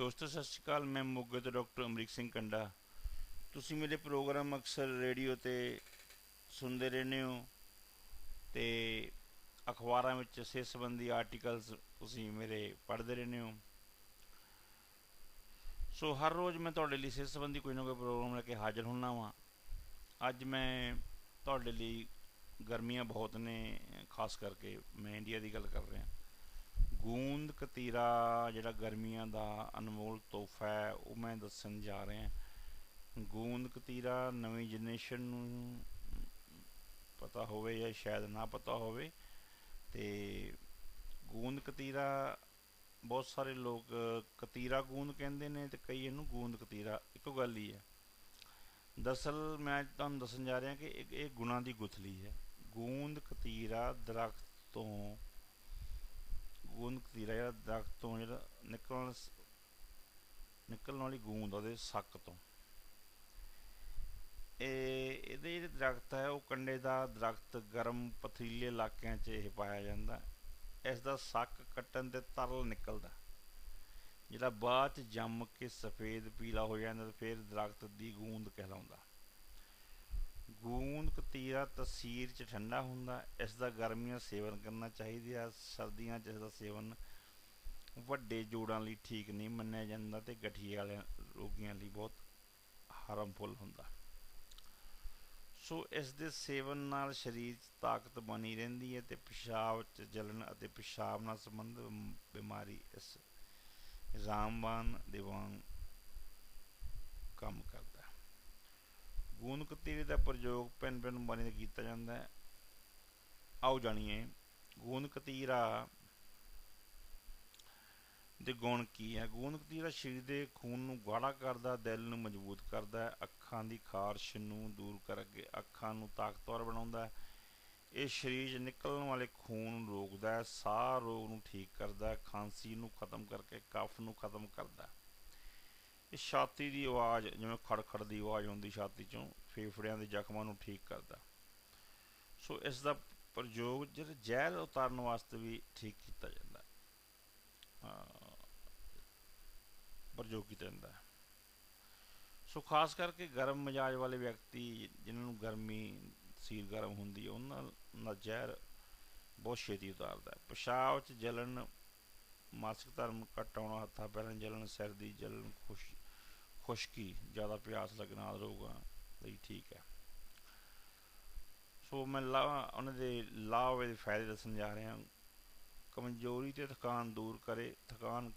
ਦੋਸਤੋ, ਸਤਿ ਸ਼੍ਰੀ ਅਕਾਲ, ਮੈਂ ਮੋਗੇ ਤੋਂ ਡਾਕਟਰ ਅਮਰੀਕ ਸਿੰਘ ਕੰਡਾ। ਤੁਸੀਂ ਮੇਰੇ ਪ੍ਰੋਗਰਾਮ ਅਕਸਰ ਰੇਡੀਓ ਤੇ ਸੁਣਦੇ ਰਹਿੰਦੇ ਹੋ ਤੇ ਅਖਬਾਰਾਂ ਵਿੱਚ ਸਿਹਤ ਸੰਬੰਧੀ ਆਰਟੀਕਲਸ ਤੁਸੀਂ ਮੇਰੇ ਪੜ੍ਹਦੇ ਰਹਿੰਦੇ ਹੋ। ਸੋ, ਹਰ ਰੋਜ਼ ਮੈਂ ਤੁਹਾਡੇ ਲਈ ਸਿਹਤ ਸੰਬੰਧੀ ਕੋਈ ਨਾ ਕੋਈ ਪ੍ਰੋਗਰਾਮ ਲੈ ਕੇ ਹਾਜ਼ਰ ਹੁੰਨਾ ਵਾਂ। ਅੱਜ ਮੈਂ ਤੁਹਾਡੇ ਲਈ ਗਰਮੀਆਂ ਬਹੁਤ ਨੇ, ਖਾਸ ਕਰਕੇ ਮੈਂ ਇੰਡੀਆ ਦੀ ਗੱਲ ਕਰ ਰਿਹਾ। ਗੂੰਦ ਕਤੀਰਾ ਜਿਹੜਾ ਗਰਮੀਆਂ ਦਾ ਅਨਮੋਲ ਤੋਹਫਾ ਹੈ ਉਹ ਮੈਂ ਦੱਸਣ ਜਾ ਰਿਹਾ ਗੂੰਦ ਕਤੀਰਾ ਨਵੀਂ ਜਨਰੇਸ਼ਨ ਨੂੰ ਪਤਾ ਹੋਵੇ ਜਾਂ ਸ਼ਾਇਦ ਨਾ ਪਤਾ ਹੋਵੇ ਤੇ ਗੂੰਦ ਕਤੀਰਾ ਬਹੁਤ ਸਾਰੇ ਲੋਕ ਕਤੀਰਾ ਗੂੰਦ ਕਹਿੰਦੇ ਨੇ ਤੇ ਕਈ ਇਹਨੂੰ ਗੂੰਦ ਕਤੀਰਾ ਇੱਕੋ ਗੱਲ ਹੀ ਹੈ। ਦਰਅਸਲ ਮੈਂ ਤੁਹਾਨੂੰ ਦੱਸਣ ਜਾ ਰਿਹਾ ਕਿ ਇਹ, ਇਹ ਗੁਣਾ ਦੀ ਗੁਥਲੀ ਹੈ। ਗੂੰਦ ਕਤੀਰਾ ਦਰਖਤ ਤੋਂ ਗੂੰਦ ਕਤੀਰਾ ਜਿਹੜਾ ਦਰਖਤ ਤੋਂ ਜਿਹੜਾ ਨਿਕਲਣ ਨਿਕਲਣ ਵਾਲੀ ਗੂੰਦ ਉਹਦੇ ਸੱਕ ਤੋਂ। ਇਹ, ਇਹਦੇ ਜਿਹੜੇ ਦਰਖਤ ਹੈ ਉਹ ਕੰਡੇ ਦਾ ਦਰਖਤ ਗਰਮ ਪਥਰੀਲੇ ਇਲਾਕਿਆਂ 'ਚ ਇਹ ਪਾਇਆ ਜਾਂਦਾ। ਇਸ ਦਾ ਸੱਕ ਕੱਟਣ ਤੇ ਤਰਲ ਨਿਕਲਦਾ। ਜਿਹੜਾ ਬਾਅਦ 'ਚ ਜੰਮ ਕੇ ਸਫੇਦ ਪੀਲਾ ਹੋ ਜਾਂਦਾ ਫਿਰ ਦਰਖਤ ਦੀ ਗੂੰਦ ਕਹਿਲਾਉਂਦਾ। ਗੂੰਦ ਕਤੀਰਾ ਤਸੀਰ 'ਚ ਠੰਡਾ ਹੁੰਦਾ, ਇਸ ਦਾ ਗਰਮੀਆਂ ਸੇਵਨ ਕਰਨਾ ਚਾਹੀਦਾ, ਸਰਦੀਆਂ 'ਚ ਇਸ ਦਾ ਸੇਵਨ ਵੱਡੇ ਜੋੜਾਂ ਲਈ ਠੀਕ ਨਹੀਂ ਮੰਨਿਆ ਜਾਂਦਾ ਤੇ ਗਠੀਏ ਵਾਲੇ ਰੋਗੀਆਂ ਲਈ ਬਹੁਤ ਹਾਰਮਫੁਲ ਹੁੰਦਾ। ਸੋ ਇਸ ਦੇ ਸੇਵਨ ਨਾਲ ਸਰੀਰ 'ਚ ਤਾਕਤ ਬਣੀ ਰਹਿੰਦੀ ਹੈ ਤੇ ਪਿਸ਼ਾਬ 'ਚ ਜਲਨ ਅਤੇ ਪਿਸ਼ਾਬ ਨਾਲ ਸੰਬੰਧਿਤ ਬਿਮਾਰੀ ਇਸ ਰਾਮਬਾਨ ਦੇ ਵਾਂਗ ਕੰਮ ਕਰਦਾ। ਗੂੰਦ ਕਤੀਰੇ ਦਾ ਪ੍ਰਯੋਗ ਭਿੰਨ ਭਿੰਨ ਬਣੀ ਦਾ ਕੀਤਾ ਜਾਂਦਾ ਹੈ। ਆਓ ਜਾਣੀਏ, ਗੂੰਦ ਕਤੀਰਾ ਦੇ ਗੁਣ ਕੀ ਹੈ? ਗੂੰਦ ਕਤੀਰਾ ਸਰੀਰ ਦੇ ਖੂਨ ਨੂੰ ਗਾੜਾ ਕਰਦਾ, ਦਿਲ ਨੂੰ ਮਜ਼ਬੂਤ ਕਰਦਾ ਹੈ। ਅੱਖਾਂ ਦੀ ਖਾਰਸ਼ ਨੂੰ ਦੂਰ ਕਰਕੇ ਅੱਖਾਂ ਨੂੰ ਤਾਕਤਵਰ ਬਣਾਉਂਦਾ ਹੈ। ਇਹ ਸਰੀਰ 'ਚ ਨਿਕਲਣ ਵਾਲੇ ਖੂਨ ਨੂੰ ਰੋਕਦਾ ਹੈ, ਸਾਹ ਰੋਗ ਨੂੰ ਠੀਕ ਕਰਦਾ ਹੈ, ਖਾਂਸੀ ਨੂੰ ਖਤਮ ਕਰਕੇ, ਕਫ ਨੂੰ ਖਤਮ ਕਰਦਾ ਹੈ। ਇਹ ਛਾਤੀ ਦੀ ਆਵਾਜ਼, ਜਿਵੇਂ ਖੜਖੜ ਦੀ ਆਵਾਜ਼ ਹੁੰਦੀ ਛਾਤੀ 'ਚੋਂ, ਫੇਫੜਿਆਂ ਦੇ ਜ਼ਖਮਾਂ ਨੂੰ ਠੀਕ ਕਰਦਾ। ਸੋ ਇਸ ਦਾ ਪ੍ਰਯੋਗ ਜਿਹੜਾ ਜ਼ਹਿਰ ਉਤਾਰਨ ਵਾਸਤੇ ਵੀ ਠੀਕ ਕੀਤਾ ਜਾਂਦਾ। ਪ੍ਰਯੋਗ ਕੀਤਾ ਜਾਂਦਾ ਸੋ ਖਾਸ ਕਰਕੇ ਗਰਮ ਮਜਾਜ ਵਾਲੇ ਵਿਅਕਤੀ, ਜਿਨ੍ਹਾਂ ਨੂੰ ਗਰਮੀ ਸੀਰ ਗਰਮ ਹੁੰਦੀ ਹੈ, ਉਹਨਾਂ ਨਾਲ ਜ਼ਹਿਰ ਬਹੁਤ ਛੇਤੀ ਉਤਾਰਦਾ ਹੈ। ਪਿਸ਼ਾਬ 'ਚ ਜਲਨ ਮਾਸਿਕ ਧਰਮ ਘੱਟ ਆਉਣਾ ਹੱਥਾਂ ਪੈਰਾਂ ਜਲਨ ਸਿਰ ਦੀ ਜਲਨ ਖੁਸ਼ ਖੁਸ਼ਕੀ ਜ਼ਿਆਦਾ ਪਿਆਸ ਲੱਗਣਾ ਆਦਿ ਰੋਗਾਂ ਲਈ ਠੀਕ ਹੈ। ਸੋ ਮੈਂ ਲਾ ਉਹਨਾਂ ਦੇ ਲਾਭ ਦੇ ਫਾਇਦੇ ਦੱਸਣ ਜਾ ਰਿਹਾ ਕਮਜ਼ੋਰੀ ਤੇ ਥਕਾਨ ਦੂਰ ਕਰੇ। ਥਕਾਨ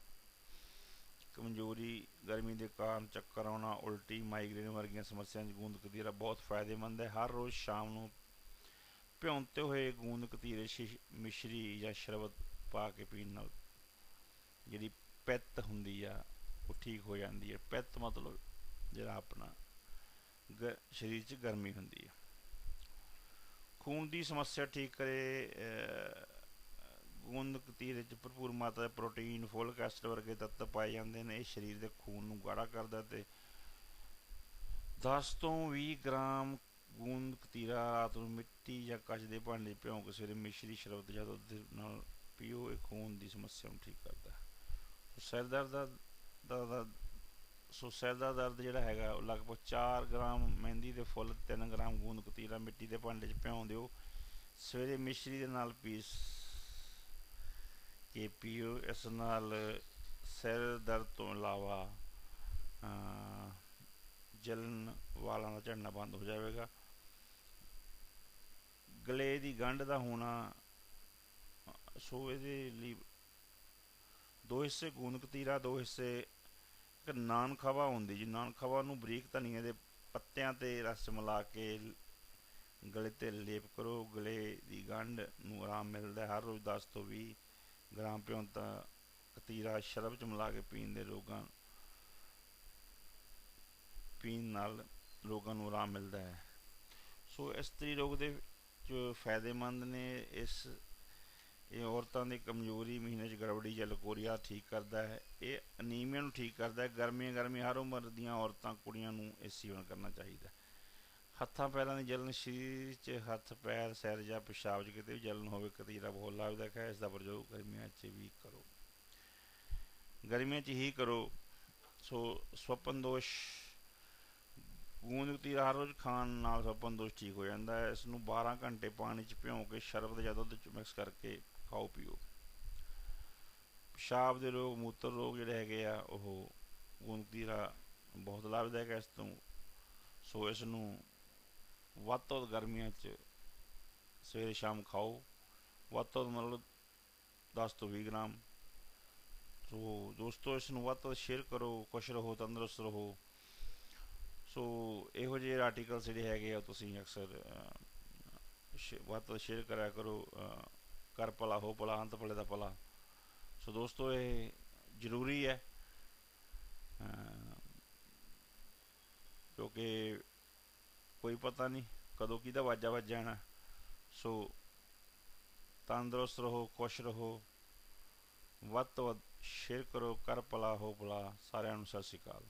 ਕਮਜ਼ੋਰੀ, ਗਰਮੀ ਦੇ ਕਾਰਨ ਚੱਕਰ ਆਉਣਾ, ਉਲਟੀ ਮਾਈਗ੍ਰੇਨ ਵਰਗੀਆਂ ਸਮੱਸਿਆਵਾਂ 'ਚ ਗੂੰਦ ਕਤੀਰਾ ਬਹੁਤ ਫਾਇਦੇਮੰਦ ਹੈ। ਹਰ ਰੋਜ਼ ਸ਼ਾਮ ਨੂੰ ਭਿਉਂਤੇ ਹੋਏ ਗੂੰਦ ਕਤੀਰੇ ਮਿਸ਼ਰੀ ਜਾਂ ਸ਼ਰਬਤ ਪਾ ਕੇ ਪੀਣ ਨਾਲ ਜਿਹੜੀ ਪਿੱਤ ਹੁੰਦੀ ਆ ਉਹ ਠੀਕ ਹੋ ਜਾਂਦੀ ਹੈ। ਪਿੱਤ ਮਤਲਬ ਜਿਹੜਾ ਆਪਣਾ ਸਰੀਰ 'ਚ ਗਰਮੀ ਹੁੰਦੀ ਹੈ। ਖੂਨ ਦੀ ਸਮੱਸਿਆ ਠੀਕ ਕਰੇ ਗੂੰਦ ਕਤੀਰੇ 'ਚ ਭਰਪੂਰ ਮਾਤਰਾ ਪ੍ਰੋਟੀਨ, ਫੋਲਿਕ ਐਸਿਡ ਵਰਗੇ ਤੱਤ ਪਾਏ ਜਾਂਦੇ ਨੇ। ਇਹ ਸਰੀਰ ਦੇ ਖੂਨ ਨੂੰ ਗਾੜਾ ਕਰਦਾ ਤੇ 10 ਤੋਂ 20 ਗ੍ਰਾਮ ਗੂੰਦ ਕਤੀਰਾ ਰਾਤ ਨੂੰ ਮਿੱਟੀ ਜਾਂ ਕੱਚ ਦੇ ਭਾਂਡੇ ਭਿਉਂ ਕੇ ਸਵੇਰੇ ਮਿਸ਼ਰੀ ਸ਼ਰਬਤ ਜਾਂ ਦੁੱਧ ਨਾਲ ਪੀਓ। ਇਹ ਖੂਨ ਦੀ ਸਮੱਸਿਆ ਨੂੰ ਠੀਕ ਕਰਦਾ ਸਿਰ ਦਰਦ ਦਾ ਦਾ ਸੋ ਸਿਰ ਦਾ ਦਰਦ ਜਿਹੜਾ ਹੈਗਾ ਲਗਭਗ 4 ਗ੍ਰਾਮ ਮਹਿੰਦੀ ਦੇ ਫੁੱਲ 3 ਗ੍ਰਾਮ ਗੂੰਦ ਕਤੀਰਾ ਮਿੱਟੀ ਦੇ ਭਾਂਡੇ 'ਚ ਭਿਉਂ ਦਿਓ। ਸਵੇਰੇ ਮਿਸ਼ਰੀ ਦੇ ਨਾਲ ਪੀਸ ਕੇ ਪੀਓ ਇਸ ਨਾਲ ਸਿਰ ਦਰਦ ਤੋਂ ਇਲਾਵਾ ਜਲਨ ਵਾਲਾਂ ਦਾ ਝੜਨਾ ਬੰਦ ਹੋ ਜਾਵੇਗਾ। ਗਲੇ ਦੀ ਗੰਢ ਦਾ ਹੋਣਾ ਸੋ ਇਹਦੇ ਲਈ ਦੋ ਹਿੱਸੇ ਗੂੰਦ ਕਤੀਰਾ, ਦੋ ਹਿੱਸੇ ਇੱਕ ਨਾਨ ਖਵਾ ਹੁੰਦੀ ਜੀ। ਨਾਨ ਖਵਾ ਨੂੰ ਬਰੀਕ ਧਨੀਏ ਦੇ ਪੱਤਿਆਂ ਤੇ ਰਸ ਮਿਲਾ ਕੇ ਗਲੇ ਤੇ ਲੇਪ ਕਰੋ। ਗਲੇ ਦੀ ਗੰਢ ਨੂੰ ਆਰਾਮ ਮਿਲਦਾ ਹਰ ਰੋਜ਼ 10 ਤੋਂ 20 ਗ੍ਰਾਮ ਪਿਉਂਤਾ ਕਤੀਰਾ ਸ਼ਰਬ ਚ ਮਿਲਾ ਕੇ ਪੀਣ ਦੇ ਰੋਗਾਂ, ਪੀਣ ਨਾਲ ਰੋਗਾਂ ਨੂੰ ਆਰਾਮ ਮਿਲਦਾ ਹੈ। ਸੋ ਇਸਤਰੀ ਰੋਗ ਦੇ ਜੋ ਫਾਇਦੇਮੰਦ ਨੇ ਇਸ ਇਹ ਔਰਤਾਂ ਦੀ ਕਮਜ਼ੋਰੀ ਮਹੀਨੇ 'ਚ ਗੜਬੜੀ ਜਾਂ ਲਕੋਰੀਆ ਠੀਕ ਕਰਦਾ ਹੈ। ਇਹ ਅਨੀਮੀਆ ਨੂੰ ਠੀਕ ਕਰਦਾ ਹੈ। ਗਰਮੀਆਂ ਗਰਮੀਆਂ ਹਰ ਉਮਰ ਦੀਆਂ ਔਰਤਾਂ ਕੁੜੀਆਂ ਨੂੰ ਇਹ ਸੇਵਨ ਕਰਨਾ ਚਾਹੀਦਾ ਹੱਥਾਂ ਪੈਰਾਂ ਦੀ ਜਲਨ ਸਰੀਰ 'ਚ ਹੱਥ, ਪੈਰ, ਸਿਰ ਜਾਂ ਪਿਸ਼ਾਬ 'ਚ ਕਿਤੇ ਵੀ ਜਲਨ ਹੋਵੇ, ਕਤੀਰਾ ਬਹੁਤ ਲਾਭਦਾਇਕ ਹੈ। ਇਸ ਦਾ ਪ੍ਰਯੋਗ ਗਰਮੀਆਂ 'ਚ ਵੀ ਕਰੋ। ਗਰਮੀਆਂ 'ਚ ਹੀ ਕਰੋ। ਸੋ ਸਵਪਨ ਦੋਸ਼, ਗੂੰਦ ਹਰ ਰੋਜ਼ ਖਾਣ ਨਾਲ ਸਵਪਨ ਦੋਸ਼ ਠੀਕ ਹੋ ਜਾਂਦਾ ਹੈ। ਇਸ ਨੂੰ 12 ਘੰਟੇ ਪਾਣੀ 'ਚ ਭਿਓ ਕੇ ਸ਼ਰਬਤ ਜਾਂ ਦੁੱਧ 'ਚ ਮਿਕਸ ਕਰਕੇ ਖਾਓ ਪੀਓ। ਪਿਸ਼ਾਬ ਦੇ ਰੋਗ ਮੂਤਰ ਰੋਗ ਜਿਹੜੇ ਹੈਗੇ ਆ, ਉਹ ਗੁੰਦੀ ਦਾ ਬਹੁਤ ਲਾਭਦਾਇਕ ਹੈ ਇਸ ਤੋਂ। ਸੋ ਇਸ ਨੂੰ ਵੱਧ ਤੋਂ ਗਰਮੀਆਂ 'ਚ ਸਵੇਰੇ ਸ਼ਾਮ ਖਾਓ। ਵੱਧ ਤੋਂ ਮਤਲਬ 10 ਤੋਂ 20 ਗ੍ਰਾਮ। ਸੋ ਦੋਸਤੋ, ਇਸ ਨੂੰ ਵੱਧ ਤੋਂ ਸ਼ੇਅਰ ਕਰੋ, ਖੁਸ਼ ਰਹੋ, ਤੰਦਰੁਸਤ ਰਹੋ। ਸੋ ਇਹੋ ਜਿਹੇ ਆਰਟੀਕਲ ਜਿਹੜੇ ਹੈਗੇ ਆ, ਤੁਸੀਂ ਅਕਸਰ ਵੱਧ ਤੋਂ ਸ਼ੇਅਰ ਕਰਿਆ ਕਰੋ ਕਰ ਭਲਾ, ਹੋ ਭਲਾ, ਅੰਤ ਭਲੇ ਦਾ ਭਲਾ। ਸੋ ਦੋਸਤੋ, ਇਹ ਜ਼ਰੂਰੀ ਹੈ ਕਿਉਂਕਿ ਕੋਈ ਪਤਾ ਨਹੀਂ ਕਦੋਂ ਕਿਹਦਾ ਵਾਜਾ ਵੱਜ ਜਾਣਾ। ਸੋ ਤੰਦਰੁਸਤ ਰਹੋ, ਖੁਸ਼ ਰਹੋ, ਵੱਧ ਤੋਂ ਵੱਧ ਸ਼ੇਅਰ ਕਰੋ ਕਰ ਭਲਾ, ਹੋ ਭਲਾ, ਸਾਰਿਆਂ ਨੂੰ ਸਤਿ ਸ਼੍ਰੀ ਅਕਾਲ।